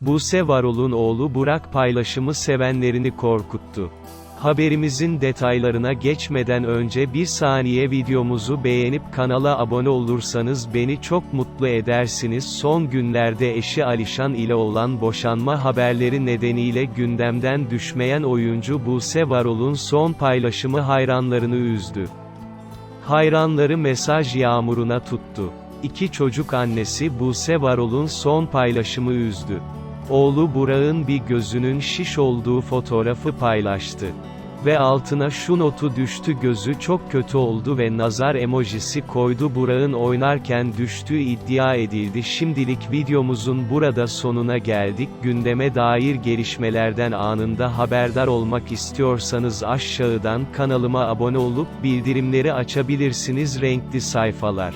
Buse Varol'un oğlu Burak paylaşımı sevenlerini korkuttu. Haberimizin detaylarına geçmeden önce bir saniye videomuzu beğenip kanala abone olursanız beni çok mutlu edersiniz. Son günlerde eşi Alişan ile olan boşanma haberleri nedeniyle gündemden düşmeyen oyuncu Buse Varol'un son paylaşımı hayranlarını üzdü. Hayranları mesaj yağmuruna tuttu. İki çocuk annesi Buse Varol'un son paylaşımı üzdü. Oğlu Burak'ın bir gözünün şiş olduğu fotoğrafı paylaştı. Ve altına şu notu düştü gözü çok kötü oldu ve nazar emojisi koydu Burak'ın oynarken düştüğü iddia edildi. Şimdilik videomuzun burada sonuna geldik. Gündeme dair gelişmelerden anında haberdar olmak istiyorsanız aşağıdan kanalıma abone olup bildirimleri açabilirsiniz renkli sayfalar.